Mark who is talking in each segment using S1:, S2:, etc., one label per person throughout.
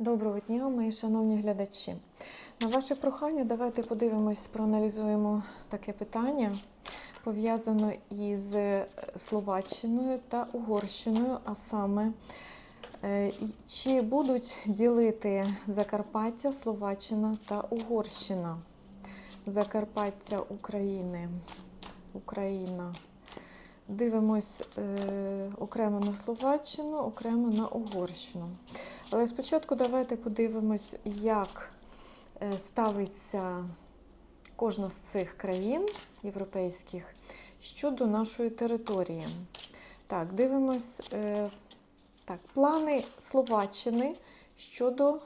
S1: Доброго дня, мої шановні глядачі. На ваше прохання, давайте подивимось, проаналізуємо таке питання, пов'язане із е, Словаччиною та Угорщиною, а саме, е, чи будуть ділити Закарпаття, Словаччина та Угорщина? Закарпаття України. Україна. Дивимось е, окремо на Словаччину, окремо на Угорщину. Але спочатку давайте подивимось, як е, ставиться кожна з цих країн європейських щодо нашої території. Так, дивимось е, так, плани Словаччини щодо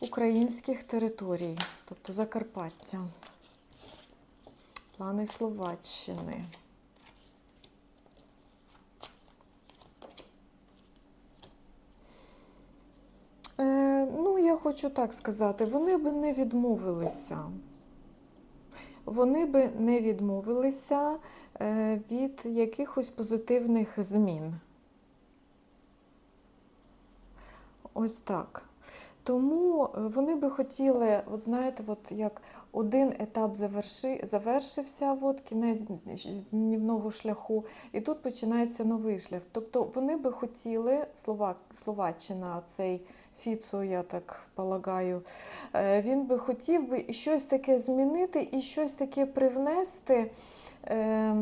S1: українських територій, тобто Закарпаття. Плани Словаччини. Е, ну, я хочу так сказати, вони би не відмовилися. Вони би не відмовилися е, від якихось позитивних змін. Ось так. Тому е, вони би хотіли, от знаєте, от як один етап заверши, завершився, от кінець днівного шляху, і тут починається новий шлях. Тобто вони би хотіли, Словак, Словаччина, цей Фіцо, я так полагаю, е, він би хотів би щось таке змінити і щось таке привнести. Е,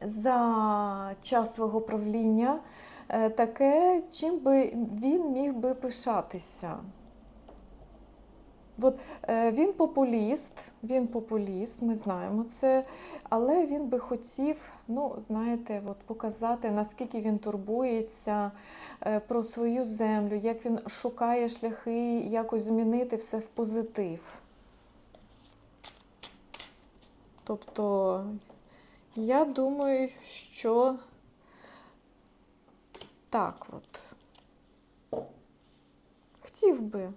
S1: за час свого правління е, таке, чим би він міг би пишатися. От, е, він популіст, він популіст, ми знаємо це, але він би хотів, ну, знаєте, от показати, наскільки він турбується е, про свою землю, як він шукає шляхи, якось змінити все в позитив. Тобто, я думаю, що так от. Хотів би.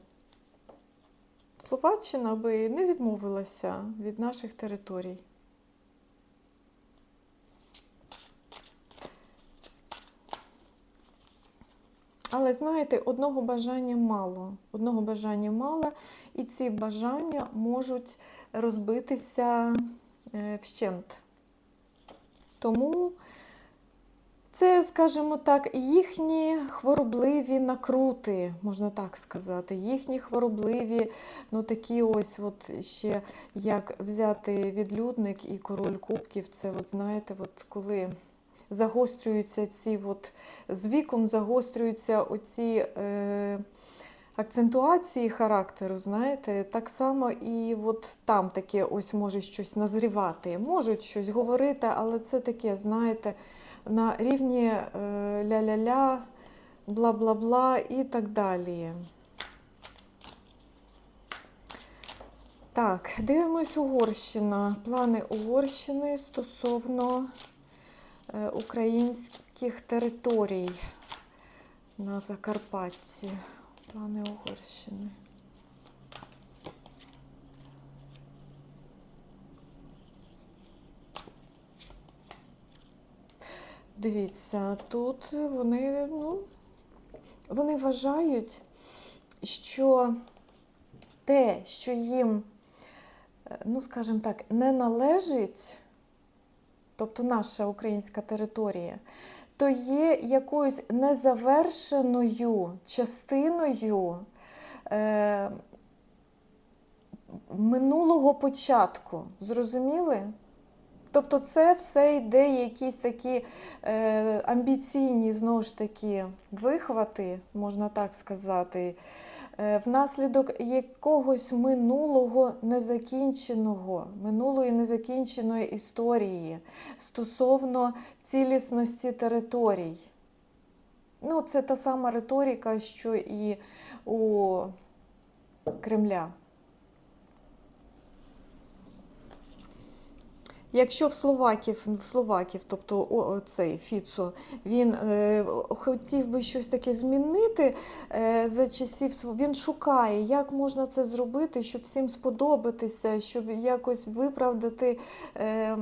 S1: Словаччина би не відмовилася від наших територій. Але знаєте, одного бажання мало. Одного бажання мало, і ці бажання можуть розбитися е, вщент. Тому це, скажімо так, їхні хворобливі накрути, можна так сказати, їхні хворобливі, ну такі ось, от ще як взяти відлюдник і король кубків, це, от знаєте, от коли загострюються ці, от, з віком загострюються оці. Е, Акцентуації характеру, знаєте, так само і от там таке ось може щось назрівати. Можуть щось говорити, але це таке, знаєте, на рівні е, ля-ля-ля, бла-бла-бла і так далі. Так, дивимось Угорщина. Плани Угорщини стосовно е, українських територій на Закарпатті. Плани Угорщини. Дивіться, тут вони, ну, вони вважають, що те, що їм, е, ну, скажімо так, не належить, тобто наша українська територія, то є якоюсь незавершеною частиною е, минулого початку. Зрозуміли? Тобто це все йде якісь такі е, амбіційні, знову ж таки, вихвати, можна так сказати, е, внаслідок якогось минулого незакінченого, минулої незакінченої історії стосовно цілісності територій. Ну, це та сама риторика, що і у Кремля. Якщо в Словаків, в Словаків, тобто цей Фіцо, він е, хотів би щось таке змінити е, за часів він шукає, як можна це зробити, щоб всім сподобатися, щоб якось виправдати е,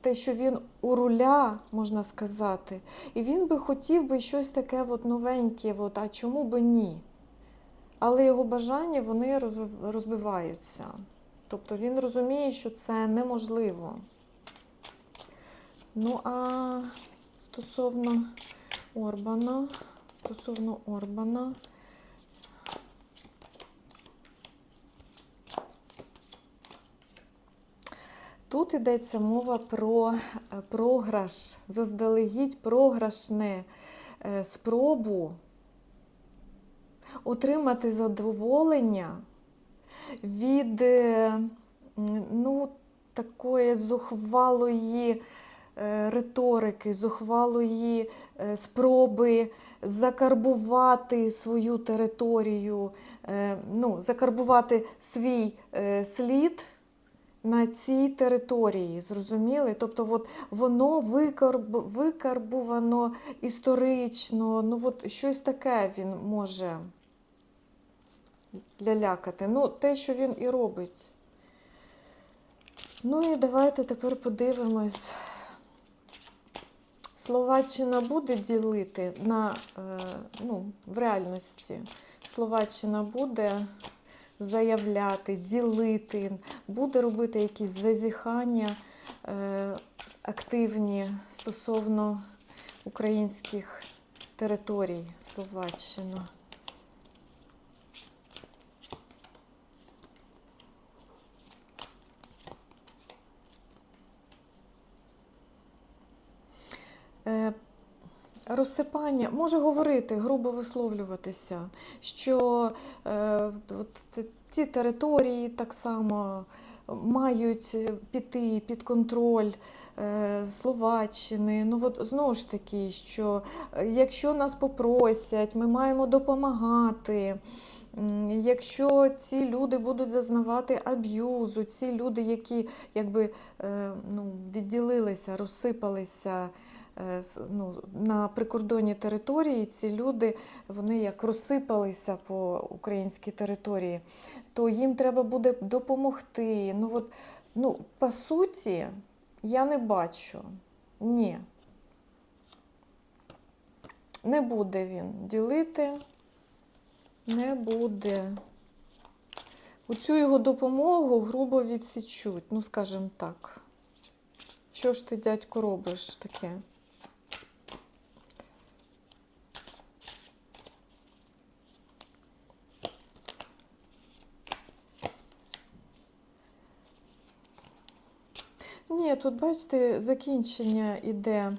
S1: те, що він у руля, можна сказати. І він би хотів би щось таке от новеньке, от, а чому би ні? але його бажання вони розбиваються. Тобто він розуміє, що це неможливо. Ну, а стосовно Орбана, стосовно Орбана. Тут йдеться мова про е, програш, заздалегідь програшне е, спробу отримати задоволення від е, ну, такої зухвалої е, риторики, зухвалої е, спроби закарбувати свою територію, ну, закарбувати свій слід на цій території, зрозуміли? Тобто от воно викарб, викарбувано історично, ну от щось таке він може лялякати. Ну, те, що він і робить. Ну і давайте тепер подивимось. Словаччина буде ділити на, е, ну, в реальності. Словаччина буде заявляти, ділити, буде робити якісь зазіхання е, активні стосовно українських територій Словаччина. Розсипання може говорити, грубо висловлюватися, що е, от ті території так само мають піти під контроль е, Словаччини. Ну от знову ж таки, що е, якщо нас попросять, ми маємо допомагати. Якщо ці люди будуть зазнавати аб'юзу, ці люди, які якби е, ну, відділилися, розсипалися ну, на прикордонній території, ці люди вони як розсипалися по українській території, то їм треба буде допомогти. Ну, от, ну, по суті, я не бачу. Ні. Не буде він ділити. Не буде. Оцю його допомогу грубо відсічуть, ну скажімо так. Що ж ти, дядько, робиш таке? Ні, тут бачите, закінчення іде.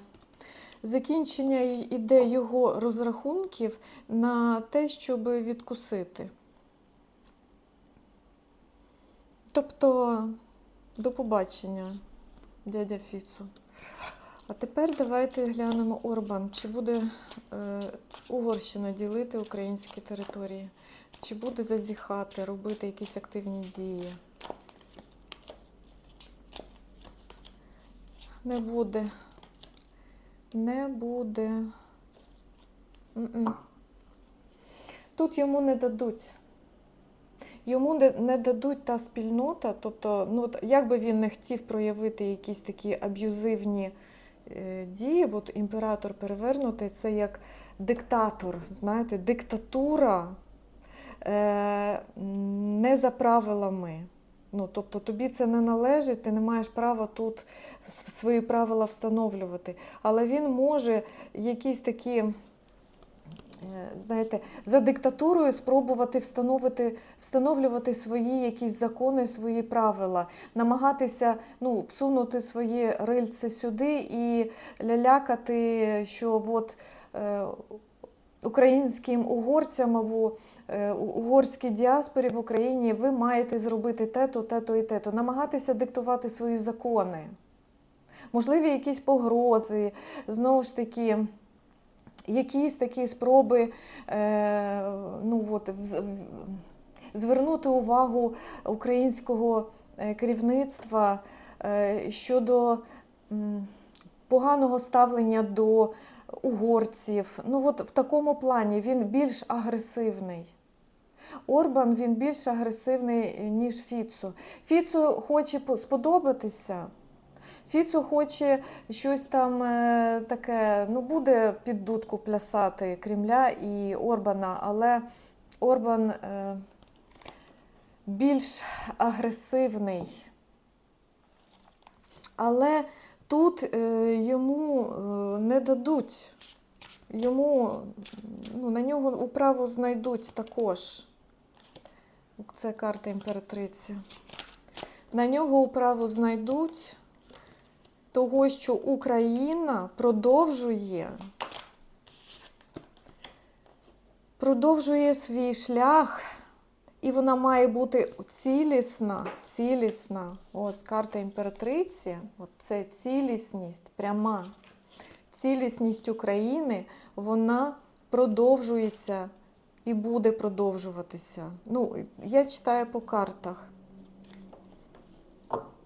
S1: Закінчення іде його розрахунків на те, щоб відкусити. Тобто, до побачення, дядя Фіцу. А тепер давайте глянемо Орбан. Чи буде е, Угорщина ділити українські території? Чи буде зазіхати, робити якісь активні дії? Не буде. Не буде. М-м. Тут йому не дадуть. Йому не, не дадуть та спільнота, тобто, ну, як би він не хотів проявити якісь такі аб'юзивні е, дії, от імператор перевернутий, це як диктатор, знаєте, диктатура е, не за правилами. Ну, тобто тобі це не належить, ти не маєш права тут свої правила встановлювати. Але він може якісь такі, е, знаєте, за диктатурою спробувати встановити, встановлювати свої якісь закони, свої правила, намагатися ну, всунути свої рильце сюди і лялякати, що от, е, українським угорцям або угорській діаспорі в Україні ви маєте зробити те-то, те-то і те-то, намагатися диктувати свої закони. Можливі якісь погрози, знову ж таки, якісь такі спроби е, ну, от, звернути увагу українського е, керівництва е, щодо поганого ставлення до угорців. Ну, от в такому плані він більш агресивний. Орбан він більш агресивний, ніж Фіцо. Фіцо хоче сподобатися. Фіцо хоче щось там е, таке, ну буде під дудку плясати Кремля і Орбана, але Орбан е, більш агресивний. Але тут е, йому е, не дадуть, йому ну, на нього управу знайдуть також. Це карта імператриці. На нього управу знайдуть того, що Україна продовжує, продовжує свій шлях, і вона має бути цілісна, цілісна. От карта імператриці, от це цілісність, пряма. Цілісність України, вона продовжується і буде продовжуватися. Ну, я читаю по картах.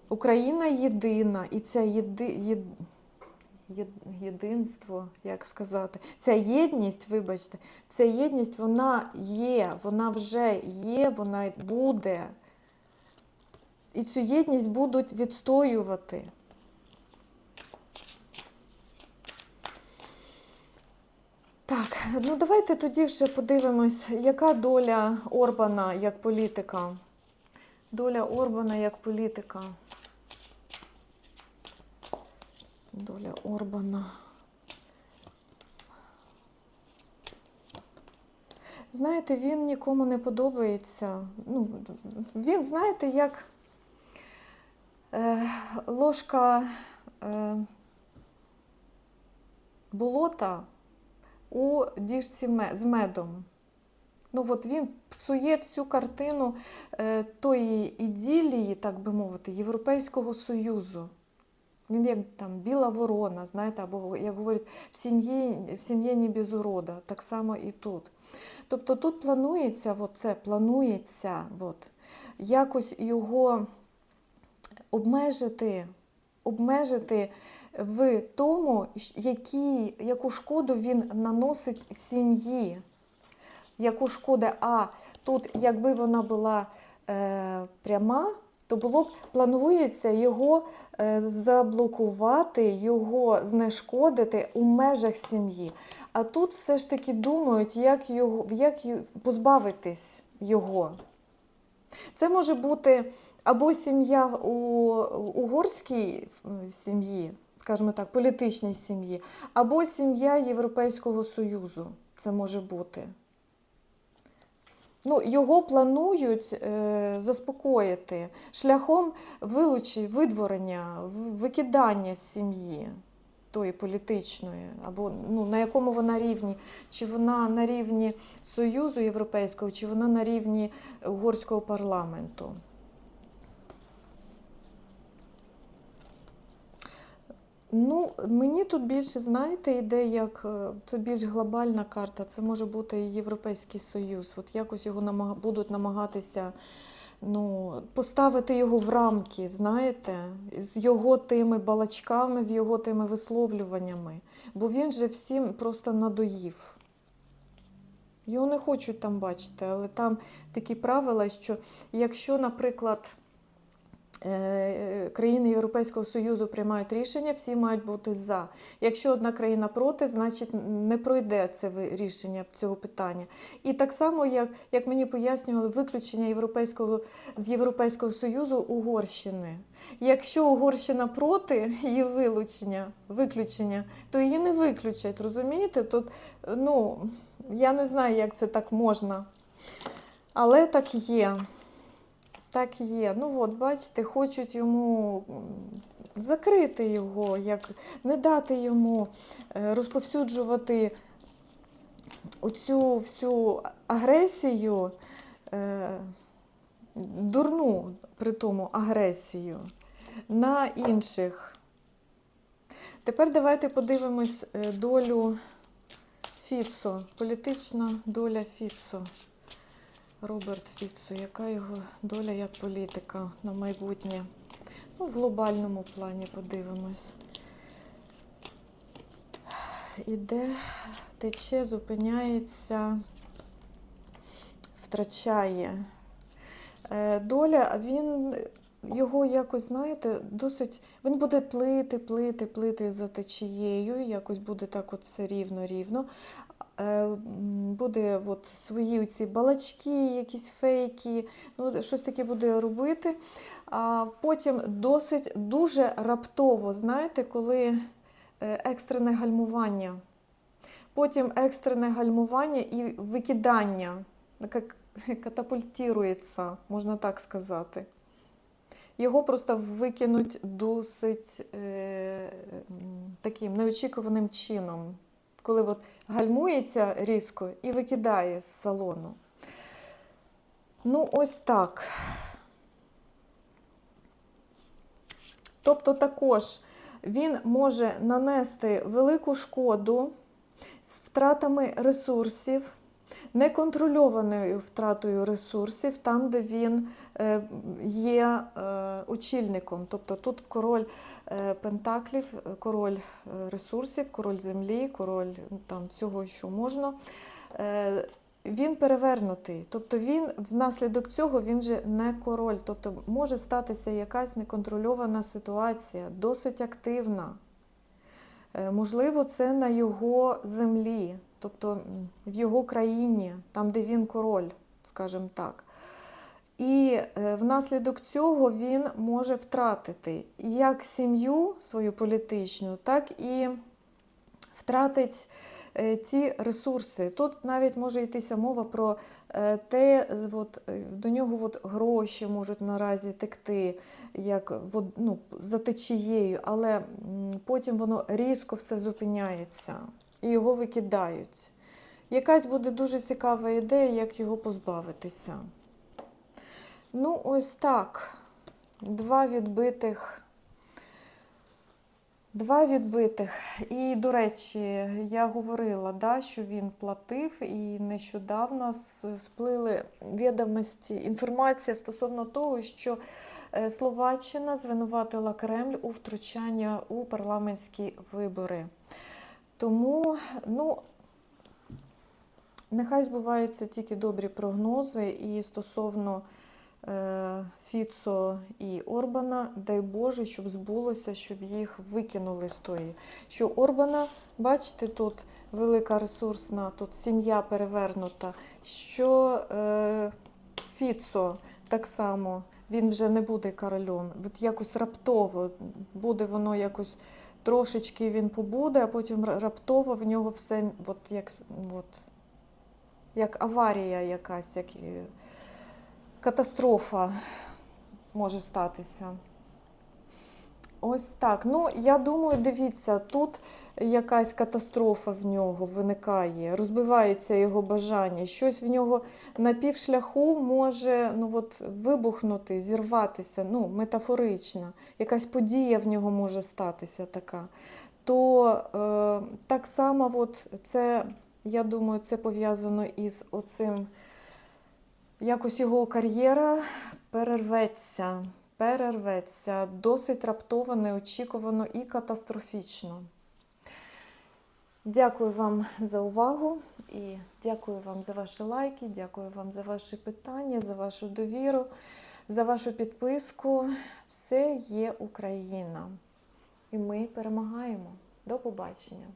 S1: Україна єдина, і ця єди, єд, єд, єдинство, як сказати, ця єдність, вибачте, ця єдність, вона є, вона вже є, вона буде. І цю єдність будуть відстоювати. Так, ну давайте тоді вже подивимось, яка доля Орбана як політика. Доля Орбана як політика. Доля Орбана. Знаєте, він нікому не подобається. Ну, він, знаєте, як е, ложка е, болота у діжці з медом. Ну, от він псує всю картину е, тої іділії, так би мовити, Європейського Союзу. Він як там біла ворона, знаєте, або як говорять, в сім'ї в сім'ї не без урода, так само і тут. Тобто тут планується, от це планується, от, якось його обмежити, обмежити в тому, які, яку шкоду він наносить сім'ї. Яку шкоду, а тут, якби вона була е, пряма, то було б планується його е, заблокувати, його знешкодити у межах сім'ї. А тут все ж таки думають, як, його, як позбавитись його. Це може бути або сім'я у угорській сім'ї, скажімо так, політичній сім'ї, або сім'я Європейського Союзу. Це може бути. Ну, його планують е, заспокоїти шляхом вилучі, видворення, викидання з сім'ї тої політичної, або ну, на якому вона рівні, чи вона на рівні Союзу Європейського, чи вона на рівні угорського парламенту. Ну, мені тут більше, знаєте, йде як е, це більш глобальна карта. Це може бути і Європейський Союз. От якось його намаг... будуть намагатися ну, поставити його в рамки, знаєте, з його тими балачками, з його тими висловлюваннями. Бо він же всім просто надоїв. Його не хочуть там бачити, але там такі правила, що якщо, наприклад, країни Європейського Союзу приймають рішення, всі мають бути за. Якщо одна країна проти, значить не пройде це рішення цього питання. І так само, як, як мені пояснювали, виключення Європейського, з Європейського Союзу Угорщини. Якщо Угорщина проти її вилучення, виключення, то її не виключать. Розумієте? Тут, ну, я не знаю, як це так можна. Але так є. Так є. Ну от, бачите, хочуть йому закрити його, як не дати йому е, розповсюджувати оцю всю агресію, е, дурну при тому агресію на інших. Тепер давайте подивимось е, долю Фіцо, політична доля Фіцо. Роберт Фіцо, яка його доля як політика на майбутнє? Ну, в глобальному плані подивимось. Іде, тече, зупиняється, втрачає. Е, Доля, він його якось, знаєте, досить. Він буде плити, плити, плити за течією, якось буде так от все рівно-рівно. Е, буде от свої ці балачки, якісь фейки, ну, щось таке буде робити. А потім досить дуже раптово, знаєте, коли е, екстрене гальмування. Потім екстрене гальмування і викидання, як катапультується, можна так сказати. Його просто викинуть досить е, таким неочікуваним чином, коли от гальмується різко і викидає з салону. Ну, ось так. Тобто також він може нанести велику шкоду з втратами ресурсів, неконтрольованою втратою ресурсів, там, де він е, є е, очільником. Тобто тут король е, пентаклів, король ресурсів, король землі, король там, всього, що можна. Він перевернутий, тобто він внаслідок цього він же не король. Тобто може статися якась неконтрольована ситуація, досить активна. Можливо, це на його землі, тобто в його країні, там, де він король, скажімо так. І е, внаслідок цього він може втратити як сім'ю свою політичну, так і втратить е, ці ресурси. Тут навіть може йтися мова про е, те, от, до нього от гроші можуть наразі текти, як ну, за течією, але потім воно різко все зупиняється і його викидають. Якась буде дуже цікава ідея, як його позбавитися. Ну, ось так. Два відбитих. Два відбитих. І, до речі, я говорила, да, що він платив, і нещодавно сплили відомості, інформація стосовно того, що е, Словаччина звинуватила Кремль у втручання у парламентські вибори. Тому, ну, нехай збуваються тільки добрі прогнози і стосовно е, Фіцо і Орбана, дай Боже, щоб збулося, щоб їх викинули з тої. Що Орбана, бачите, тут велика ресурсна, тут сім'я перевернута. Що е, Фіцо так само, він вже не буде королем. От якось раптово буде воно якось. Трошечки він побуде, а потім раптово в нього все от як, от, як аварія якась, як е, катастрофа може статися. Ось так. Ну, я думаю, дивіться, тут якась катастрофа в нього виникає, розбивається його бажання, щось в нього на півшляху може ну, от, вибухнути, зірватися, ну, метафорично, якась подія в нього може статися така. То е, так само, от, це, я думаю, це пов'язано із оцим. Якось його кар'єра перерветься, перерветься досить раптово, неочікувано і катастрофічно. Дякую вам за увагу і дякую вам за ваші лайки, дякую вам за ваші питання, за вашу довіру, за вашу підписку. Все є Україна. І ми перемагаємо. До побачення!